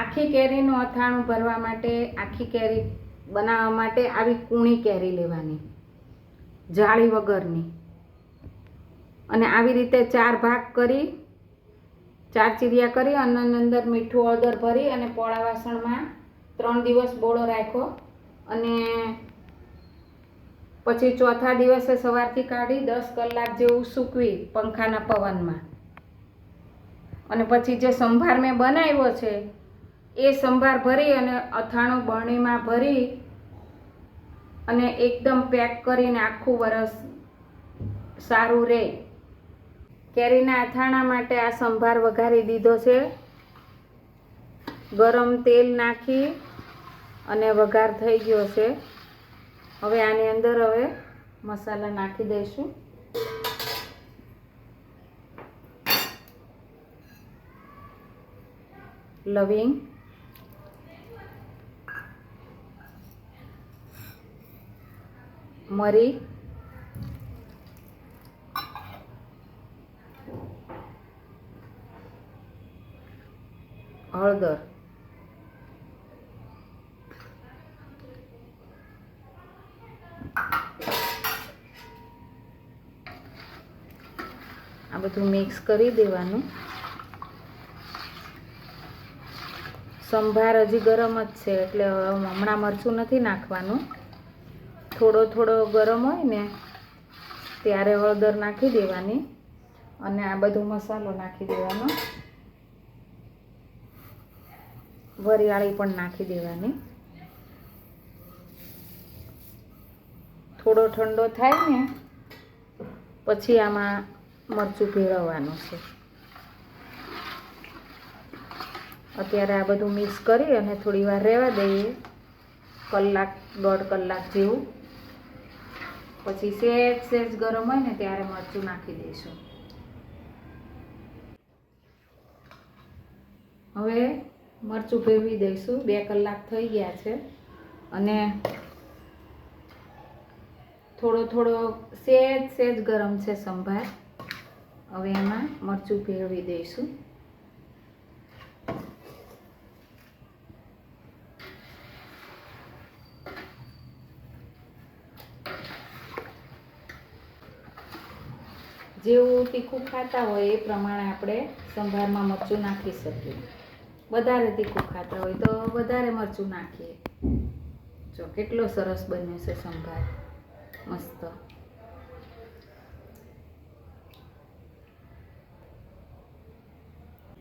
આખી કેરીનું અથાણું ભરવા માટે, આખી કેરી બનાવવા માટે આવી કૂણી કેરી લેવાની, જાળી વગરની. અને આવી રીતે ચાર ભાગ કરી, ચાર ચીરિયા કરી, અને અંદર મીઠું હળદર ભરી અને પોળા વાસણમાં ત્રણ દિવસ બોળો રાખ્યો. અને પછી ચોથા દિવસે સવારથી કાઢી દસ કલાક જેવું સૂકવી પંખાના પવનમાં. અને પછી જે સંભાર મેં બનાવ્યો છે એ સંભાર ભરી અને અથાણું બરણીમાં ભરી અને એકદમ પેક કરીને આખું વરસ સારું રહે કેરીના અથાણા માટે આ સંભાર વઘારી દીધો છે. ગરમ તેલ નાખી અને વઘાર થઈ ગયો છે. હવે આની અંદર હવે મસાલા નાખી દઈશું. લવિંગ. મરી. હળદર. આ બધું મિક્સ કરી દેવાનું. સંભાર હજી ગરમ જ છે, એટલે હમણાં મરચું નથી નાખવાનું. થોડો થોડો ગરમ હોય ને, ત્યારે હળદર નાખી દેવાની અને આ બધો મસાલો નાખી દેવાનો. વરિયાળી પણ નાખી દેવાની. થોડો ઠંડો થાય ને, પછી આમાં મરચું ભેળવવાનું છે. અત્યારે આ બધું મિક્સ કરી અને થોડી વાર રહેવા દઈએ. કલાક, દોઢ કલાક જેવું. પછી સેજ સેજ ગરમ હોય ને ત્યારે મરચું નાખી દઈશું. હવે મરચું ભેળવી દઈશું. બે કલાક થઈ ગયા છે. અને થોડો થોડો સેજ સેજ ગરમ છે સંભાર. હવે એમાં મરચું ભેળવી દઈશું. જેવું તીખું ખાતા હોય એ પ્રમાણે આપણે સંભારમાં મરચું નાખી શકીએ. વધારે તીખું ખાતા હોય તો વધારે મરચું નાખીએ. જો, કેટલો સરસ બન્યો છે સંભાર. મસ્ત.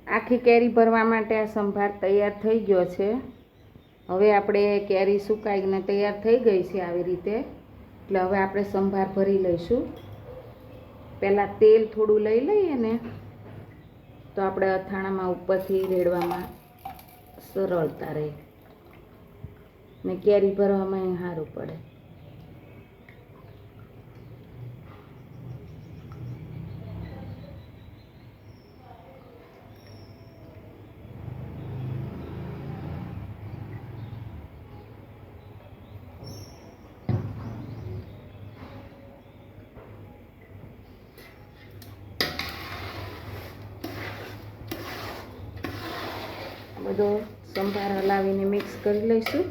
આખી કેરી ભરવા માટે આ સંભાર તૈયાર થઈ ગયો છે. હવે આપણે કેરી સુકાઈને તૈયાર થઈ ગઈ છે આવી રીતે. એટલે હવે આપણે સંભાર ભરી લઈશું. પહેલાં તેલ થોડું લઈ લઈએ ને, તો આપણે અથાણામાં ઉપરથી રેડવામાં સરળતા રહે. ને કેરી ભરવામાં સારું પડે. બધો સંભાર હલાવીને મિક્સ કરી લઈશું.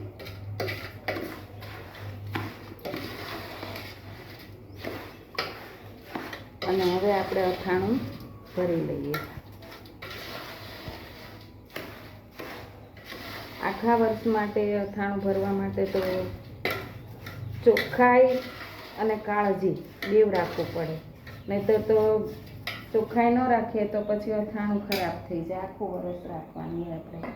અને હવે આપણે અથાણું ભરી લઈએ. આખા વર્ષ માટે અથાણું ભરવા માટે તો ચોખ્ખાઈ અને કાળજી બેવ રાખવું પડે. નહીંતર તો ચોખ્ખાઈ ન રાખીએ તો પછી અથાણું ખરાબ થઈ જાય. આખું વરસ રાખવાની આપણે.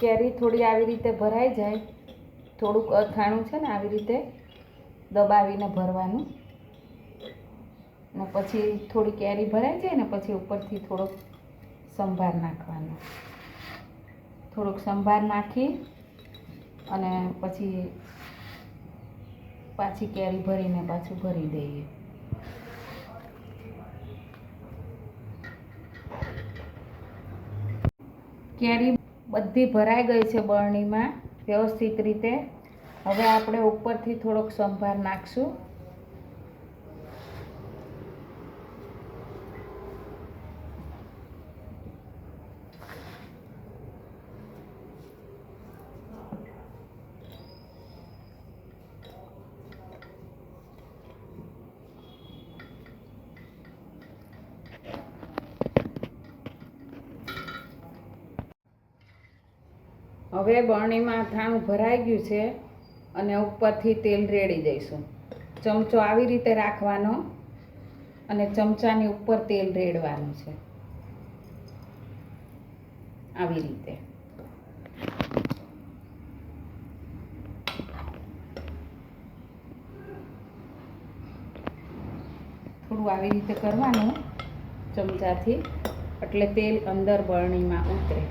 કેરી થોડી આવી રીતે ભરાઈ જાય. થોડુંક અથાણું છે ને આવી રીતે દબાવીને ભરવાનું. ને પછી થોડી કેરી ભરાઈ જાય ને પછી ઉપરથી થોડોક સંભાર નાખવાનો. થોડોક સંભાર નાખી અને પછી પાછી કેરી ભરીને પાછું ભરી દઈએ. કેરી બધી ભરાઈ ગઈ છે બરણીમાં વ્યવસ્થિત રીતે. હવે આપણે ઉપરથી થોડોક સંભાર નાખશું. હવે બરણીમાં થાણું ભરાઈ ગયું છે અને ઉપરથી તેલ રેડી દઈશું. ચમચો આવી રીતે રાખવાનો અને ચમચાની ઉપર તેલ રેડવાનું છે. આવી રીતે. થોડું આવી રીતે કરવાનું ચમચાથી, એટલે તેલ અંદર બરણીમાં ઉતરે.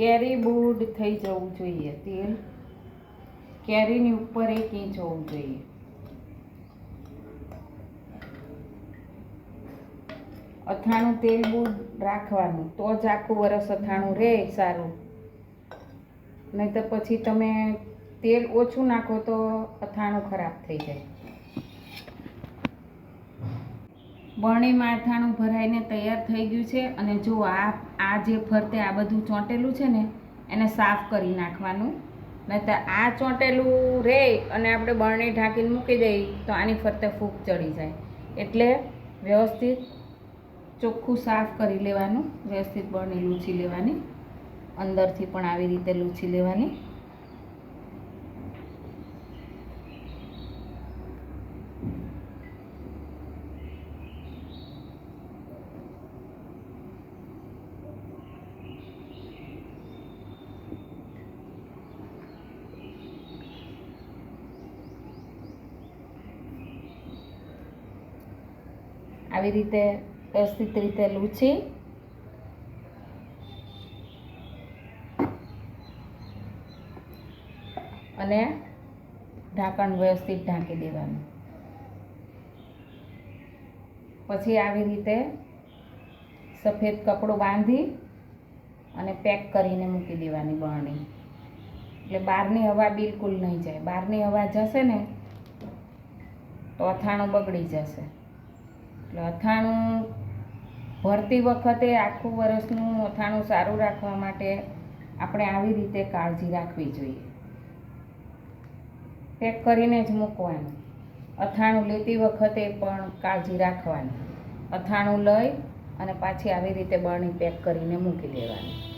કેરી બુડ થઈ જવું જોઈએ, તેલ કેરીની ઉપર એક ઇંચ હોવું જોઈએ. અથાણું તેલ બુડ રાખવાનું, તો જ આખું વરસ અથાણું રહે સારું. નહીં તો પછી તમે તેલ ઓછું નાખો તો અથાણું ખરાબ થઈ જાય. બરણીમાં માળખાનું ભરાઈને તૈયાર થઈ ગયું છે અને જો આ આ જે ફરતે આ બધું ચોંટેલું છે ને, એને સાફ કરી નાખવાનું. નહીં તો આ ચોંટેલું રહે અને આપણે બરણી ઢાંકીને મૂકી દઈએ તો આની ફરતે ફૂગ ચડી જાય. એટલે વ્યવસ્થિત ચોખ્ખું સાફ કરી લેવાનું. વ્યવસ્થિત બરણી લૂછી લેવાની. અંદરથી પણ આવી રીતે લૂછી લેવાની. આવી રીતે વ્યવસ્થિત રીતે લૂછી. અને ઢાંકણ વ્યવસ્થિત ઢાંકી દેવાનું. પછી આવી રીતે સફેદ કપડું બાંધી અને પેક કરીને મૂકી દેવાની બરણી. એટલે બહારની હવા બિલકુલ નહીં જાય. બહારની હવા જશે ને, તો અથાણું બગડી જશે. એટલે અથાણું ભરતી વખતે આખું વરસનું અથાણું સારું રાખવા માટે આપણે આવી રીતે કાળજી રાખવી જોઈએ. પેક કરીને જ મૂકવાનું. અથાણું લેતી વખતે પણ કાળજી રાખવાની. અથાણું લઈ અને પાછી આવી રીતે બરણી પેક કરીને મૂકી દેવાની.